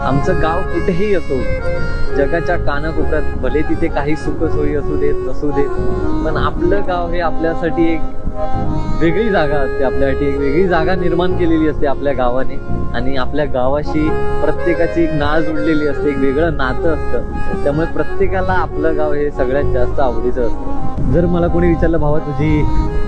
आमचं गाव कुठेही असो जगाच्या कानाकोपऱ्यात भले तिथे काही सुख सोयी असू देत नसू देत पण आपलं गाव हे आपल्यासाठी एक वेगळी जागा असते. आपल्यासाठी एक वेगळी जागा निर्माण केलेली असते आपल्या गावाने. आणि आपल्या गावाशी प्रत्येकाची एक नाळ जुडलेली असते एक वेगळं नातं असतं. त्यामुळे प्रत्येकाला आपलं गाव हे सगळ्यात जास्त आवडीचं असतं. जर मला कोणी विचारलं भावा तुझी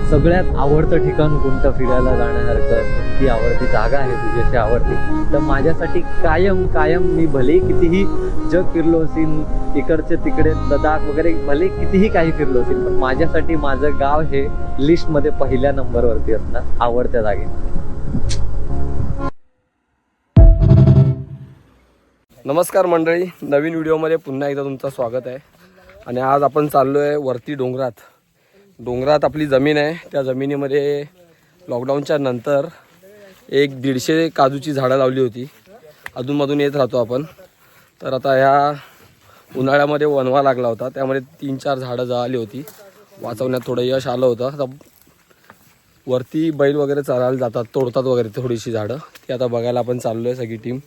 सगळ्यात आवडतं ठिकाण कोणतं फिरायला जाण्यासारखं? कोणती आवडती जागा आहे तुझी अशी आवडती. तर माझ्यासाठी कायम कायम मी भले कितीही जग फिरलो असेल इकडचे तिकडे लडाख वगैरे भले कितीही काही फिरलो असेल पण माझ्यासाठी माझं गाव हे लिस्टमध्ये पहिल्या नंबरवरती असणार आवडत्या जागे नमस्कार मंडळी नवीन व्हिडिओमध्ये पुन्हा एकदा तुमचं स्वागत आहे. आणि आज आपण चाललो आहे वरती डोंगरात. डोंगरात आपली जमीन आहे. त्या जमिनीमध्ये लॉकडाऊनच्या नंतर एक दीडशे काजूची झाडं लावली होती. अधूनमधून येत राहतो आपण. तर आता ह्या उन्हाळ्यामध्ये वनवा लागला होता. त्यामध्ये तीन चार झाडं जळाली होती. वाचवण्यात थोडं यश आलं होतं. आता वरती बैल वगैरे चरायला जातात. तोडतात वगैरे थोडीशी झाडं. ती आता बघायला आपण चाललो आहे सगळी टीम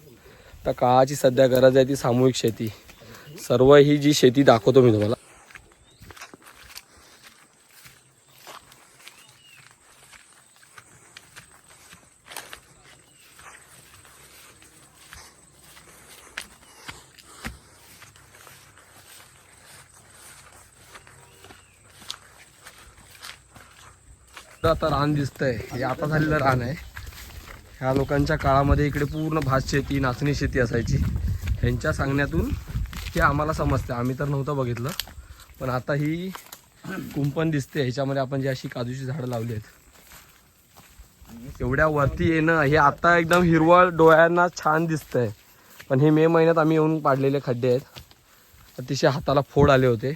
तर काळाची सध्या गरज आहे ती सामूहिक शेती. सर्व ही जी शेती दाखवतो मी तुम्हाला. आता रान दिसतंय. हे आता झालेलं रान आहे. ह्या लोकांच्या काळामध्ये इकडे पूर्ण भात शेती नाचणी शेती असायची. ह्यांच्या सांगण्यातून हे आम्हाला समजते आम्ही तर नव्हतं बघितलं पण आता ही कुंपण दिसते. ह्याच्यामध्ये आपण जी अशी काजूची झाडं लावली आहेत. एवढ्या वरती येणं हे आता एकदम हिरवळ डोळ्यांना छान दिसतंय. पण हे मे महिन्यात आम्ही येऊन पाडलेले खड्डे आहेत. अतिशय हाताला फोड आले होते.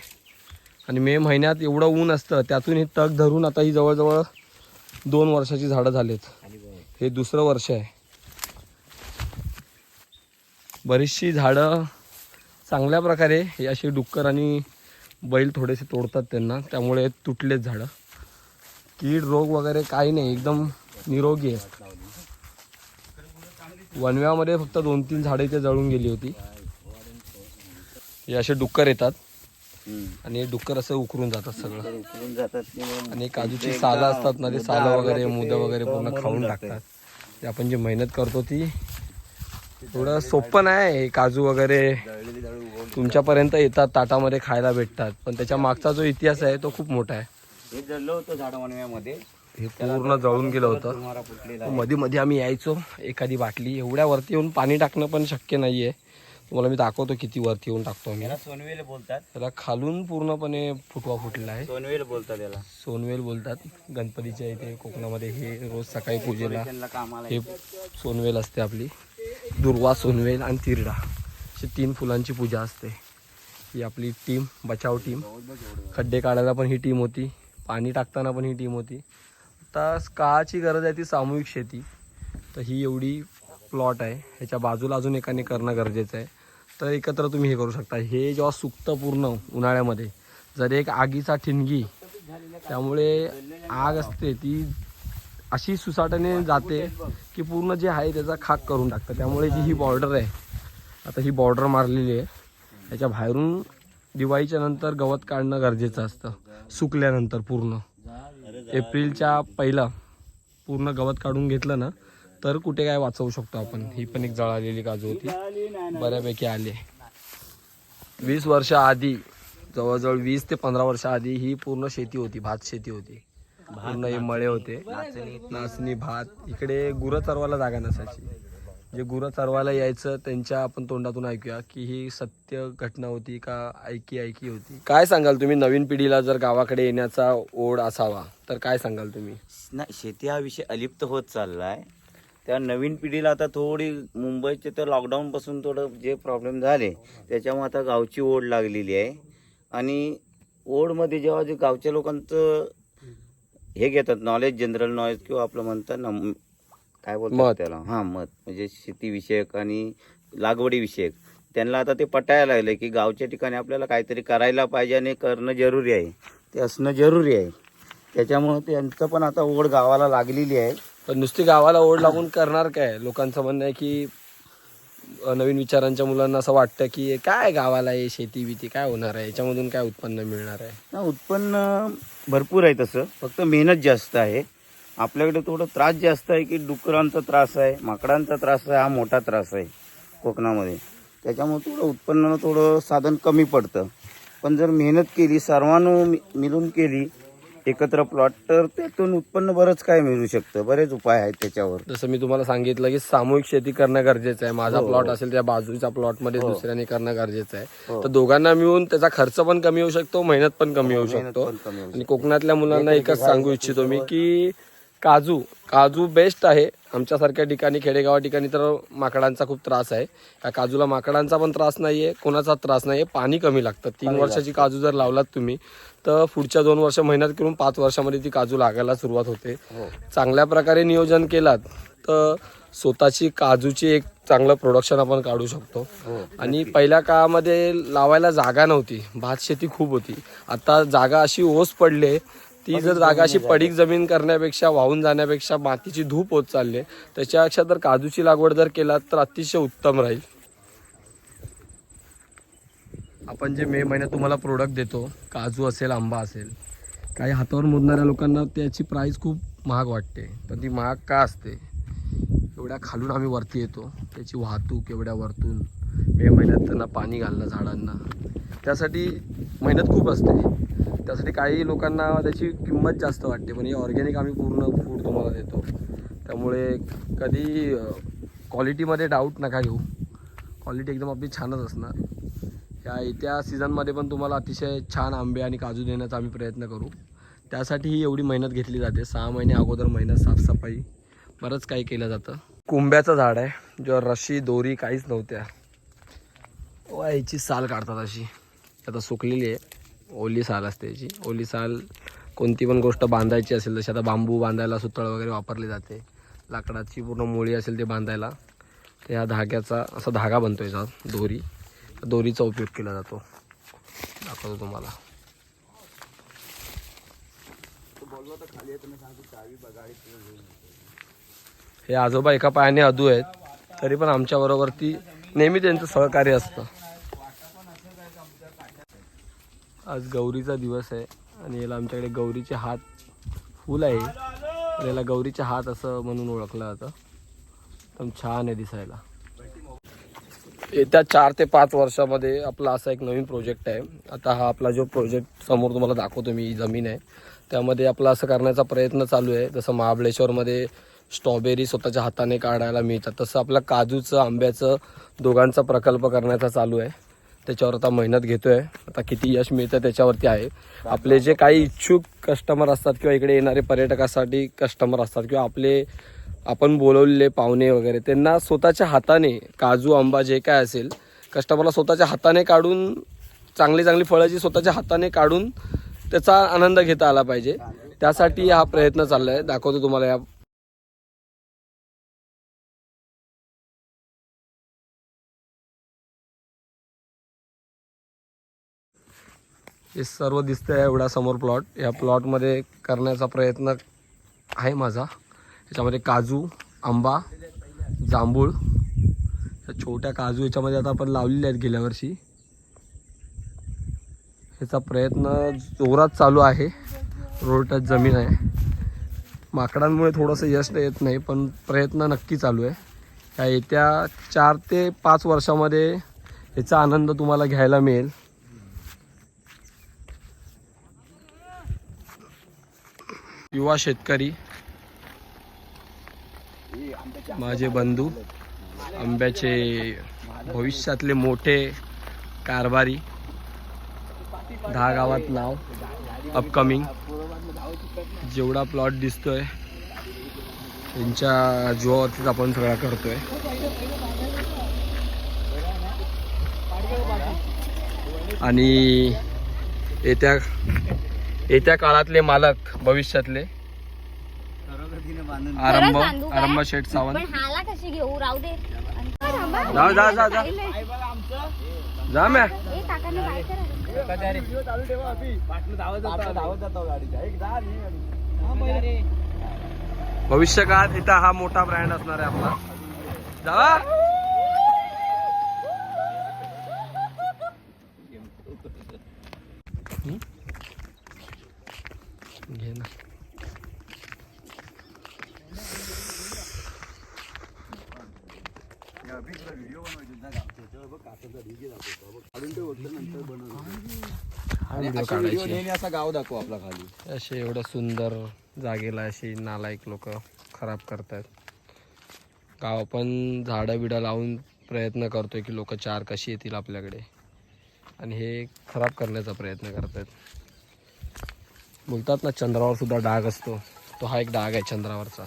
आणि मे महिन्यात एवढं ऊन असतं त्यातून हे तग धरून आता ही जवळजवळ दोन वर्षाची झाडं झालीत. हे दुसरं वर्ष आहे. बरीचशी झाडं चांगल्या प्रकारे हे असे डुक्कर आणि बैल थोडेसे तोडतात त्यांना. त्यामुळे तुटलेच झाडं. कीड रोग वगैरे काही नाही. एकदम निरोगी आहे वनव्यामध्ये फक्त दोन तीन झाडं इथे जळून गेली होती. हे असे डुक्कर येतात. आणि हे डुक्कर असं उकरून जातात सगळं. जातात आणि काजूची सालं असतात ना ते सालं वगैरे मुदं वगैरे पूर्ण खाऊन टाकतात. ते आपण जी मेहनत करतो ती थोडं सोपं नाही हे काजू वगैरे. तुमच्यापर्यंत येतात ताटामध्ये खायला भेटतात. पण त्याच्या मागचा जो इतिहास आहे तो खूप मोठा आहे. हे जळलं होतं झाड वनव्यामध्ये. हे पूर्ण जळून गेलं होतं. मध्ये मध्ये आम्ही यायचो एखादी बाटली. एवढ्या वरती येऊन पाणी टाकणं पण शक्य नाहीये. तुम्हाला मी दाखवतो किती वरती येऊन टाकतो आम्ही. सोनवेल बोलतात. त्याला खालून पूर्णपणे फुटवा फुटलेला आहे. सोनवेल बोलतात याला. सोनवेल बोलतात. गणपतीच्या इथे कोकणामध्ये हे रोज सकाळी पूजेला हे सोनवेल असते आपली. दुर्वा सोनवेल आणि तिरडा. अशी तीन फुलांची पूजा असते. ही आपली टीम बचाव टीम खड्डे काढायला पण ही टीम होती. पाणी टाकताना पण ही टीम होती. आता काळाची गरज आहे ती सामूहिक शेती. तर ही एवढी प्लॉट आहे. ह्याच्या बाजूला अजून एकाने करणं गरजेचं आहे. तर एकत्र तुम्ही हे करू शकता. हे जेव्हा सुकतं पूर्ण उन्हाळ्यामध्ये जर एक आगीचा ठिणगी त्यामुळे आग असते ती अशी सुसाटाने जाते की पूर्ण जे आहे त्याचा खाक करून टाकतं. त्यामुळे जी ही बॉर्डर आहे आता ही बॉर्डर मारलेली आहे त्याच्या बाहेरून दिवाळीच्या नंतर गवत काढणं गरजेचं असतं. सुकल्यानंतर पूर्ण. एप्रिलच्या पहिला पूर्ण गवत काढून घेतलं ना तर कुठे काय वाचवू शकतो आपण? ही पण एक जळालेली काजू होती. बऱ्यापैकी आली वीस वर्ष आधी जवळजवळ वीस ते पंधरा वर्ष आधी ही पूर्ण शेती होती भात शेती होती. पूर्ण हे मळे होते. नाचणी भात. इकडे गुरं चरवायला जागा नसायची. जे गुरं चरवायला यायचं त्यांच्या आपण तोंडातून ऐकूया की ही सत्य घटना होती का ऐकी ऐकी होती. काय सांगाल तुम्ही? नवीन पिढीला जर गावाकडे येण्याचा ओढ असावा तर काय सांगाल तुम्ही? नाही शेती हा विषय अलिप्त होत चाललाय. त्या नवीन पिढीला आता थोडी मुंबईचे तर लॉकडाऊन पासून थोडं जे प्रॉब्लेम झाले त्याच्यामुळे आता गावची ओढ लागलेली आहे. आणि ओढमध्ये जेव्हा जे गावच्या लोकांचं हे घेतात नॉलेज जनरल नॉलेज किंवा आपलं म्हणतात ना काय बोलतात. त्याला? हां मत. म्हणजे शेतीविषयक आणि लागवडीविषयक. त्यांना आता ते पटायला लागले की गावच्या ठिकाणी आपल्याला काहीतरी करायला पाहिजे आणि करणं जरुरी आहे. ते असणं जरुरी आहे. त्याच्यामुळं त्यांचं पण आता ओढ गावाला लागलेली आहे. पण नुसती गावाला ओढ लागून करणार काय? लोकांचं म्हणणं आहे की नवीन विचारांच्या मुलांना असं वाटतं की काय गावाला आहे शेती बिती काय होणार आहे? याच्यामधून काय उत्पन्न मिळणार आहे? ना उत्पन्न भरपूर आहे तसं. फक्त मेहनत जास्त आहे. आपल्याकडे थोडं त्रास जास्त आहे की डुकरांचा त्रास आहे माकडांचा त्रास आहे हा मोठा त्रास आहे कोकणामध्ये. त्याच्यामुळे थोडं उत्पन्न थोडं साधन कमी पडतं. पण जर मेहनत केली सर्वांनी मि- मिळून केली एकत्र प्लॉट तर त्यातून उत्पन्न बरंच काय मिळू शकतं. बरेच उपाय आहेत त्याच्यावर. जसं मी तुम्हाला सांगितलं की सामूहिक शेती करणं गरजेचं आहे. माझा प्लॉट हो. असेल त्या बाजूच्या प्लॉटमध्ये हो. दुसऱ्याने करणं गरजेचं आहे. हो. तर दोघांना मिळून त्याचा खर्च पण कमी होऊ शकतो मेहनत पण कमी होऊ शकतो. आणि कोकणातल्या मुलांना एकच सांगू इच्छितो मी की काजू. काजू बेस्ट आहे. आमच्यासारख्या ठिकाणी खेडेगावा ठिकाणी तर माकडांचा खूप त्रास आहे. या काजूला माकडांचा पण त्रास नाहीये कोणाचा त्रास नाहीये पाणी कमी लागतं. तीन वर्षाची काजू जर लावलात तुम्ही तर पुढच्या दोन वर्ष मेहनत करून पाच वर्षामध्ये ती काजू लागायला सुरुवात होते. हो. चांगल्या प्रकारे नियोजन केलात तर स्वतःची काजूची एक चांगलं प्रोडक्शन आपण काढू शकतो. हो. आणि पहिल्या काळामध्ये लावायला जागा नव्हती. भात शेती खूप होती. आता जागा अशी ओस पडले ती जर जागा अशी पडीक जमीन करण्यापेक्षा वाहून जाण्यापेक्षा मातीची धूप होत चालली आहे. त्याच्यापेक्षा जर काजूची लागवड जर केलात तर अतिशय उत्तम राहील. आपण जे मे महिन्यात तुम्हाला प्रोडक्ट देतो काजू असेल आंबा असेल काही हातावर मोजणाऱ्या लोकांना त्याची प्राईस खूप महाग वाटते. पण ती महाग का असते? एवढ्या खालून आम्ही वरती येतो. त्याची वाहतूक एवढ्या वरतून. मे महिन्यात त्यांना पाणी घालणं झाडांना. त्यासाठी मेहनत खूप असते. त्यासाठी काही लोकांना त्याची किंमत जास्त वाटते पण हे ऑर्गॅनिक आम्ही पूर्ण फूड तुम्हाला देतो. त्यामुळे कधी क्वालिटीमध्ये डाऊट नका घेऊ. क्वालिटी एकदम आपली छानच असणार. या येत्या सीझनमध्ये पण तुम्हाला अतिशय छान आंबे आणि काजू देण्याचा आम्ही प्रयत्न करू. त्यासाठी ही एवढी मेहनत घेतली जाते. सहा महिने अगोदर मेहनत साफसफाई बरंच काही केलं जातं. कुंब्याचं झाड आहे जेव्हा रशी दोरी काहीच नव्हत्या. वा याची साल काढतात अशी. आता सुकलेली आहे. ओली साल असते याची. ओली साल कोणती पण गोष्ट बांधायची असेल जशी आता बांबू बांधायला सुतळ वगैरे वापरली जाते लाकडाची पूर्ण मुळी असेल ते बांधायला त्या धाग्याचा असा धागा बनतो याचा दोरी. दोरीचा उपयोग केला जातो. दाखवतो तुम्हाला. हे आजोबा एका पायाने अधू आहेत तरी पण आमच्याबरोबर ती नेहमी त्यांचं सहकार्य असतं. आज गौरीचा दिवस आहे आणि याला आमच्याकडे गौरीचे हात फुल आहे. तर याला गौरीचे हात असं म्हणून ओळखलं जातं. एकदम छान आहे दिसायला. येत्या चार ते पाच वर्षामध्ये आपला असा एक नवीन प्रोजेक्ट आहे. आता हा आपला जो प्रोजेक्ट समोर तुम्हाला दाखवतो मी जमीन आहे. त्यामध्ये आपला असं करण्याचा प्रयत्न चालू आहे. जसं महाबळेश्वरमध्ये स्ट्रॉबेरी स्वतःच्या हाताने काढायला मिळतात. तसं आपला काजूचं आंब्याचं दोघांचा प्रकल्प करण्याचा चालू आहे. त्याच्यावर आता मेहनत घेतोय. आता किती यश मिळतं त्याच्यावरती आहे. आपले जे काही इच्छुक कस्टमर असतात किंवा इकडे येणारे पर्यटकासाठी कस्टमर असतात किंवा आपले आपण बोलवलेले पाहुणे वगैरे त्यांना स्वतःच्या हाताने काजू आंबा जे काय असेल कस्टमरला स्वतःच्या हाताने काढून चांगली चांगली फळं जी स्वतःच्या हाताने काढून त्याचा आनंद घेता आला पाहिजे. त्यासाठी हा प्रयत्न चालला आहे दाखवतो तुम्हाला या हे सर्व दिसतं आहे एवढा समोर प्लॉट या प्लॉटमध्ये करण्याचा प्रयत्न आहे माझा. याच्यामध्ये काजू आंबा जांभूळ या छोट्या काजू याच्यामध्ये आता आपण लावलेले आहेत गेल्या वर्षी. ह्याचा प्रयत्न जोरात चालू आहे. रोड टच जमीन आहे. माकडांमुळे थोडंसं यश येत नाही पण प्रयत्न नक्की चालू आहे. या येत्या चार ते पाच वर्षामध्ये याचा आनंद तुम्हाला घ्यायला मिळेल. युवा शेतकरी माझे बंधू आंब्याचे भविष्यातले मोठे कारभारी दहा गावात नाव अपकमिंग जेवढा प्लॉट दिसतोय त्यांच्या जीवावरतीच आपण सगळा करतोय. आणि येत्या येत्या काळातले मालक भविष्यातले. आरंभ? आरंभ शेठ सावंत. पण हाला कशी घेऊ? राहू दे. जा जा जा जा. जा म्या. ए काकांना इथं हा मोठा ब्रँड असणार आहे आपला. जावा असा गाव दाखव आपला खाली. असे एवढं सुंदर जागेला अशी नालायक लोक खराब करतात. गाव पण झाडं बिडं लावून प्रयत्न करतोय की लोक चार कशी येतील आपल्याकडे. आणि हे खराब करण्याचा प्रयत्न करतात. बोलतात ना चंद्रावर सुद्धा डाग असतो. तो हा एक डाग आहे चंद्रावरचा.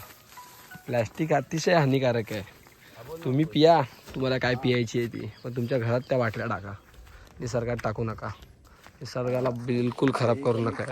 प्लॅस्टिक अतिशय हानिकारक आहे. तुम्ही पिया. तुम्हाला काय पियायची आहे ती. पण तुमच्या घरात त्या बाटल्या टाका. निसर्गात टाकू नका. निसर्गाला बिलकुल खराब करू नका.